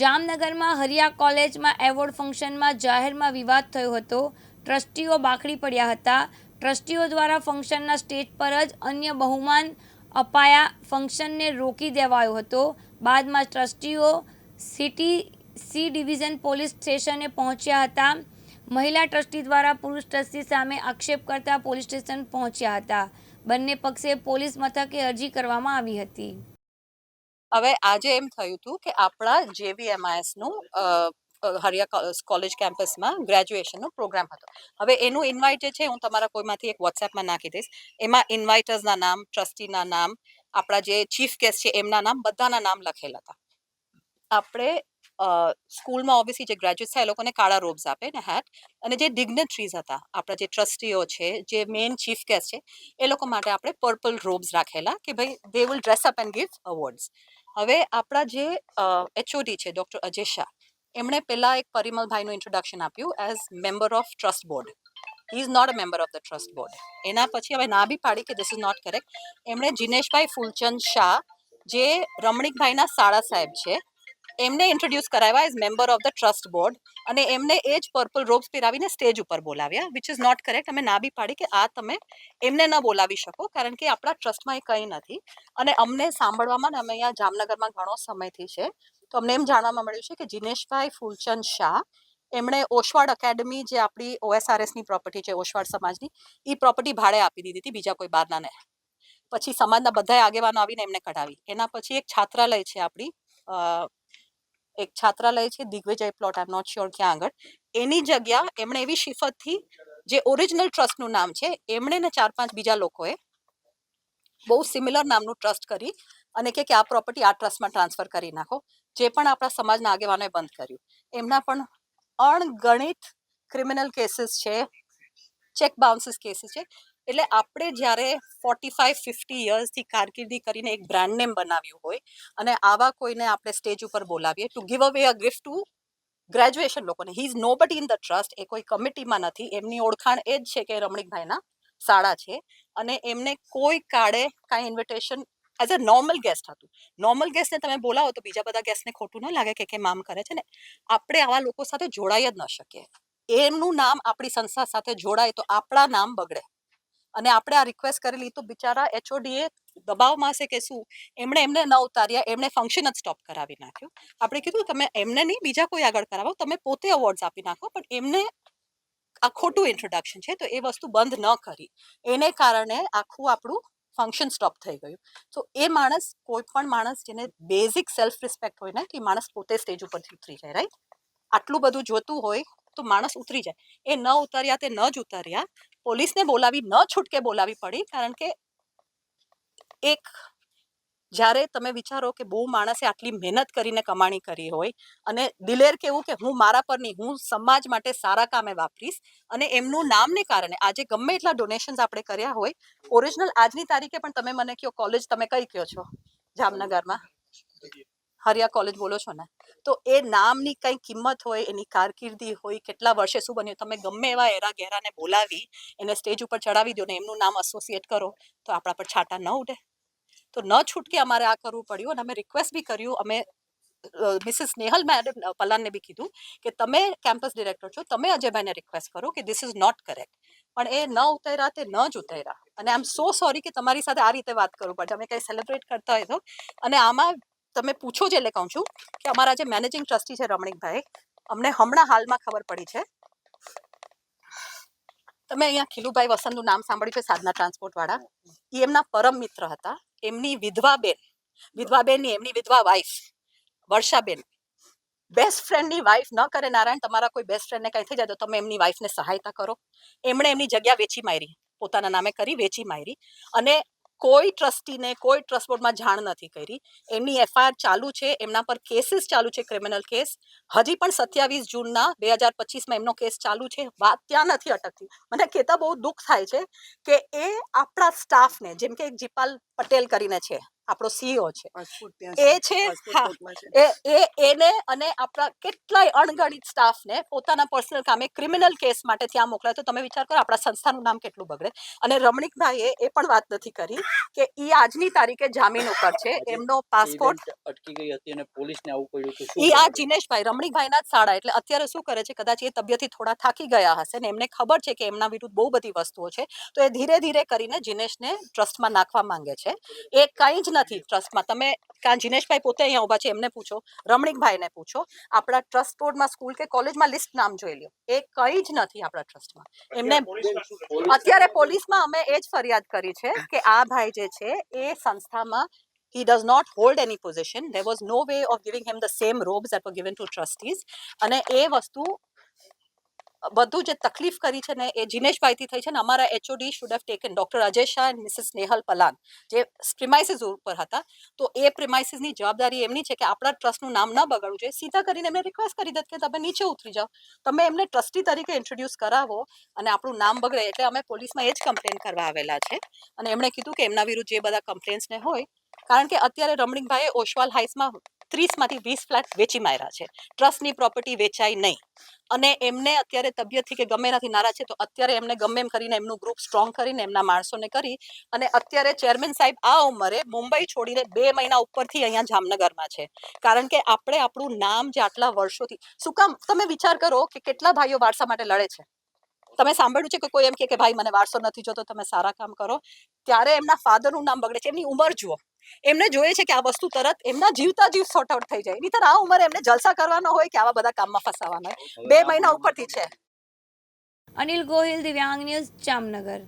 જામનગરમાં હરિયા કોલેજમાં એવોર્ડ ફંક્શનમાં જાહેરમાં વિવાદ થયો હતો. ટ્રસ્ટીઓ બાખડી પડ્યા હતા. ટ્રસ્ટીઓ દ્વારા ફંક્શનના સ્ટેજ પર જ અન્ય બહુમાન અપાયા. ફંક્શનને રોકી દેવાયો હતો. બાદમાં ટ્રસ્ટીઓ સિટી સી ડિવિઝન પોલીસ સ્ટેશને પહોંચ્યા હતા. મહિલા ટ્રસ્ટી દ્વારા પુરુષ ટ્રસ્ટી સામે આક્ષેપ કરતા પોલીસ સ્ટેશન પહોંચ્યા હતા. બંને પક્ષે પોલીસ મથકે અરજી કરવામાં આવી હતી. હવે આજે એમ થયું હતું કે આપણા જેવીએમઆઈએસનું અ, અ, હરિયા કોલેજ કેમ્પસમાં ગ્રેજ્યુએશનનો પ્રોગ્રામ હતો. હવે એનું ઇન્વાઇટ જે છે હું તમારા કોઈમાંથી એક વોટ્સએપમાં નાખી દઈશ. એમાં ઇન્વાઇટર્સના નામ ટ્રસ્ટીના નામ આપણા જે ચીફ ગેસ્ટ છે એમના નામ બધાના નામ લખેલા હતા. આપણે સ્કૂલમાં ઓબ્વિયસલી જે ગ્રેજ્યુએટ થાય એ લોકોને કાળા રોબ્સ આપે ને હેટ અને જે ડિગ્નેટરીઝ હતા આપણા જે ટ્રસ્ટીઓ છે જે મેઇન ચીફ ગેસ્ટ છે એ લોકો માટે આપણે પર્પલ રોબ્સ રાખેલા કે ભાઈ they will dress up and give awards હવે આપણા જે એચઓડી છે ડોક્ટર અજય શાહ એમણે પહેલાં એક પરિમલભાઈનું ઇન્ટ્રોડક્શન આપ્યું as member of trust board is not a member of the trust board એના પછી હવે ના બી પાડી કે ધીસ ઇઝ નોટ કરેક્ટ એમણે જિનેશભાઈ ફૂલચંદ શાહ, જે રમણીકભાઈના સાળા સાહેબ છે એમને ઇન્ટ્રોડ્યુસ કરાવ્યા as member of the trust board અને એમને એ જ પર્પલ રોબ્સ પહેરાવીને સ્ટેજ ઉપર બોલાવ્યા વિચ ઇઝ નોટ કરેક્ટ અમે ના બી પાડી કે આ તમે એમને ન બોલાવી શકો, કારણ કે આપણા ટ્રસ્ટમાં એ કંઈ નથી. અને અમને સાંભળવામાં ને અમે અહીંયા જામનગરમાં ઘણો સમયથી છે, તો અમને એમ જાણવામાં મળ્યું છે કે જિનેશભાઈ ફૂલચંદ શાહ, એમણે ઓશવાડ એકેડમી જે આપણી ઓએસઆરએસની પ્રોપર્ટી છે, ઓશવાડ સમાજની એ પ્રોપર્ટી ભાડે આપી દીધી હતી, બીજા કોઈ બારનાને પછી સમાજના બધાય આગેવાનો આવીને એમને કઢાવી. એના પછી એક છાત્રાલય છે આપણી એક છાત્રાલય છે, Digvijay plot I not sure ક્યાં આગળ. એની જગ્યા એમણે એવી શિફતથી જે ઓરિજિનલ ટ્રસ્ટનું નામ છે, એમણે ને ચાર પાંચ બીજા લોકોએ બહુ સિમિલર નામનું ટ્રસ્ટ કરી અને કે કે આ પ્રોપર્ટી આ ટ્રસ્ટમાં ટ્રાન્સફર કરી નાખો. જે પણ આપણા સમાજના આગેવાનોએ બંધ કર્યું. એમના પણ અણગણિત ક્રિમિનલ કેસીસ છે ચેક બાઉન્સીસ કેસીસ છે. એટલે આપણે જ્યારે ફોર્ટી ફાઈવ ફિફ્ટી યર્સથી કારકિર્દી કરીને એક બ્રાન્ડ નેમ બનાવ્યું હોય અને આવા કોઈને આપણે સ્ટેજ ઉપર બોલાવીએ ટુ ગીવ અવે અ ગિફ્ટ ટુ ગ્રેજ્યુએશન લોકોને. He is no but in the trust એ કોઈ કમિટીમાં નથી. એમની ઓળખાણ એ જ છે કે રમણીકભાઈના શાળા છે. અને એમને કોઈ કાળે કાંઈ invitation as a normal guest હતું. નોર્મલ ગેસ્ટને તમે બોલાવો તો બીજા બધા ગેસ્ટને ખોટું ન લાગે કે કેમ આમ કરે છે ને. આપણે આવા લોકો સાથે જોડાઈ જ ન શકીએ. એમનું નામ આપણી સંસ્થા સાથે જોડાય તો આપણા નામ બગડે. અને આપણે આ રિક્વેસ્ટ કરેલી તો બિચારા એચઓડીએ દબાવમાં હશે કે શું? એમણે એમને ન ઉતાર્યા, એમણે ફંક્શન જ સ્ટોપ કરાવી નાખ્યું. આપણે કીધું, તમે એમને નહીં, બીજા કોઈ આગળ કરાવો. તમે પોતે અવોર્ડ્સ આપી નાખો, પણ એમને આ ખોટું ઇન્ટ્રોડક્શન છે, તો એ વસ્તુ બંધ ન કરી. એને કારણે આખું આપણું ફંક્શન સ્ટોપ થઈ ગયું. તો એ માણસ, કોઈ પણ માણસ જેને બેઝિક સેલ્ફ રિસ્પેક્ટ હોય ને એ માણસ પોતે સ્ટેજ ઉપરથી ઉતરી જાય રાઈટ આટલું બધું જોતું હોય તો માણસ ઉતરી જાય. એ ન ઉતાર્યા તે ન જ ઉતાર્યા. પોલીસને બોલાવી, ન છૂટકે બોલાવી પડી, કારણ કે એક જ્યારે તમે વિચારો કે બહુ માણસે આટલી મહેનત કરીને કમાણી કરી હોય અને દિલેર કેવું કે હું મારા પર નહીં, હું સમાજ માટે સારા કામે વાપરીશ અને એમનું નામને કારણે આજે ગમે એટલા ડોનેશન્સ આપણે કર્યા હોય ઓરિજિનલ આજની તારીખે પણ તમે મને કહો કોલેજ તમે કઈ કહો છો? જામનગરમાં. હરિયા કોલેજ બોલો છો ને, તો એ નામની કંઈ કિંમત હોય, એની કારકિર્દી હોય, કેટલા વર્ષે શું બન્યું, તમે ગમે એવા એરા ગેરાને બોલાવી, એને સ્ટેજ ઉપર ચડાવી દો ને એમનું નામ એસોસિએટ કરો, તો આપણા પર છાંટા ન ઉડે. તો ન છૂટકે અમારે આ કરવું પડ્યું, અને અમે રિક્વેસ્ટ બી કર્યું, અમે મિસિસ નેહલ મેડમ પલાનને બી કીધું કે તમે કેમ્પસ ડિરેક્ટર છો, તમે અજયભાઈને રિક્વેસ્ટ કરો કે ધીસ ઇઝ નોટ કરેક્ટ પણ એ ન ઉતર્યા તે ન જ ઉતર્યા. અને આઈ એમ સો સોરી કે તમારી સાથે આ રીતે વાત કરવું પડશે અમે કંઈ સેલિબ્રેટ કરતા હોય તો. અને આમાં તમે પૂછો એટલે કહું છું કે અમારા જે મેનેજિંગ ટ્રસ્ટી છે રમણીકભાઈ, અમને હમણાં હાલમાં ખબર પડી છે. તમે અહીંયા ખીલુભાઈ વસંતનું નામ સાંભળ્યું છે સાધના ટ્રાન્સપોર્ટવાળા એ એમના પરમ મિત્ર હતા. એમની વિધવા બેન, વિધવા બેનની એમની વિધવા વાઈફ વર્ષાબેન બેસ્ટ ફ્રેન્ડની વાઈફ ન કરે નારાયણ, તમારા કોઈ બેસ્ટ ફ્રેન્ડને કંઈ થઈ જાય તો તમે એમની વાઈફને સહાયતા કરો. એમણે એમની જગ્યા વેચી મારી, પોતાના નામે કરી વેચી મારી. અને કોઈ ટ્રસ્ટીને, કોઈ ટ્રસ્ટ બોર્ડમાં જાણ નથી કરી. એમની એફઆઈઆર ચાલુ છે, એમના પર કેસીસ ચાલુ છે ક્રિમિનલ કેસ. હજી પણ સત્યાવીસ જૂનના બે હજાર પચીસમાં એમનો કેસ ચાલુ છે, વાત ત્યાં નથી અટકતી. મને કહેતા બહુ દુઃખ થાય છે કે એ આપણા સ્ટાફને, જેમ કે એક જીપાલ પટેલ કરીને છે આપણો સીઓ છે. એ છે. એ એ એને અને આપણા કેટલાય અણગણિત સ્ટાફને પોતાના પર્સનલ કામે ક્રિમિનલ કેસ માટે ત્યાં મોકલાય. તો તમે વિચાર કરો આપણા સંસ્થાનું નામ કેટલું બગડે. અને રમણીકભાઈએ એ પણ વાત નથી કરી કે એ આજની તારીખે જામીન ઉપર છે. એમનો પાસપોર્ટ અટકી ગઈ હતી અને પોલીસને આવું કહ્યું હતું ઈ આ જીનેશભાઈ રમણીકભાઈના જ શાળા. એટલે અત્યારે શું કરે છે? કદાચ એ તબિયતથી થોડા થાકી ગયા હશે ને એમને ખબર છે કે એમના વિરુદ્ધ બહુ બધી વસ્તુઓ છે. તો એ ધીરે ધીરે કરીને જીનેશને ટ્રસ્ટમાં નાખવા માંગે છે. એ કંઈ જ નથી ટ્રસ્ટમાં. તમે કાં જીનેશભાઈ પોતે અહીંયા ઊભા છે એમને પૂછો રમણીકભાઈને પૂછો આપણા ટ્રસ્ટ બોર્ડમાં સ્કૂલ કે કોલેજમાં લિસ્ટ નામ જોઈ લ્યો. એ કંઈ જ નથી આપણા ટ્રસ્ટમાં. એમને અત્યારે પોલીસમાં અમે એ જ ફરિયાદ કરી છે કે આ ભાઈ જે છે એ સંસ્થામાં he does not hold any position. There was no way of giving him the same robes that were given to trustees. અને એ વસ્તુ બધું જે તકલીફ કરી છે ને, એ જીનેશભાઈથી થઈ છે ને, અમારા HOD should have taken doctor Ajay Shah and Mrs Nehal Palan જે પ્રિમાઇસીસ ઉપર હતા. તો એ પ્રિમાઇસીસની જવાબદારી એમની છે કે આપણા ટ્રસ્ટનું નામ ન બગાડવું જોઈએ. સીધા કરીને એમને રિક્વેસ્ટ કરી દત કે તમે નીચે ઉતરી જાઓ. તમે એમને ટ્રસ્ટી તરીકે ઇન્ટ્રોડ્યુસ કરાવો અને આપણું નામ બગડે એટલે અમે પોલીસમાં એ જ કમ્પ્લેન કરવા આવેલા છે. અને એમણે કીધું કે એમના વિરુદ્ધ જે બધા કમ્પ્લેન્સને હોય, કારણ કે અત્યારે રમણીકભાઈએ ઓશવાલ હાઇટ્સમાં ત્રીસમાંથી વીસ ફ્લેટ વેચી માર્યા છે. ટ્રસ્ટની પ્રોપર્ટી વેચાય નહીં. અને એમને અત્યારે તબિયતથી કે ગમે એનાથી નારાજ છે, તો અત્યારે એમને ગમે એમ કરીને એમનું ગ્રુપ સ્ટ્રોંગ કરીને એમના માણસોને કરી અને અત્યારે ચેરમેન સાહેબ આ ઉંમરે મુંબઈ છોડીને બે મહિના ઉપરથી અહીંયા જામનગરમાં છે. કારણ કે આપણે આપણું નામ જે આટલા વર્ષોથી શું કામ? તમે વિચાર કરો કે કેટલા ભાઈઓ વારસા માટે લડે છે. તમે સાંભળ્યું છે કે કોઈ એમ કે ભાઈ, મને વારસો નથી જોતો તમે સારા કામ કરો. ત્યારે એમના ફાધરનું નામ બગડે છે. એમની ઉંમર જુઓ. એમને જોઈએ છે કે આ વસ્તુ તરત એમના જીવતા જીવ સોર્ટ આઉટ થઈ જાય. નહીંતર આ ઉંમરે એમને જલસા કરવાનો હોય કે આવા બધા કામમાં ફસાવાના હોય. બે મહિના ઉપરથી છે. અનિલ ગોહિલ દિવ્યાંગ ન્યૂઝ જામનગર.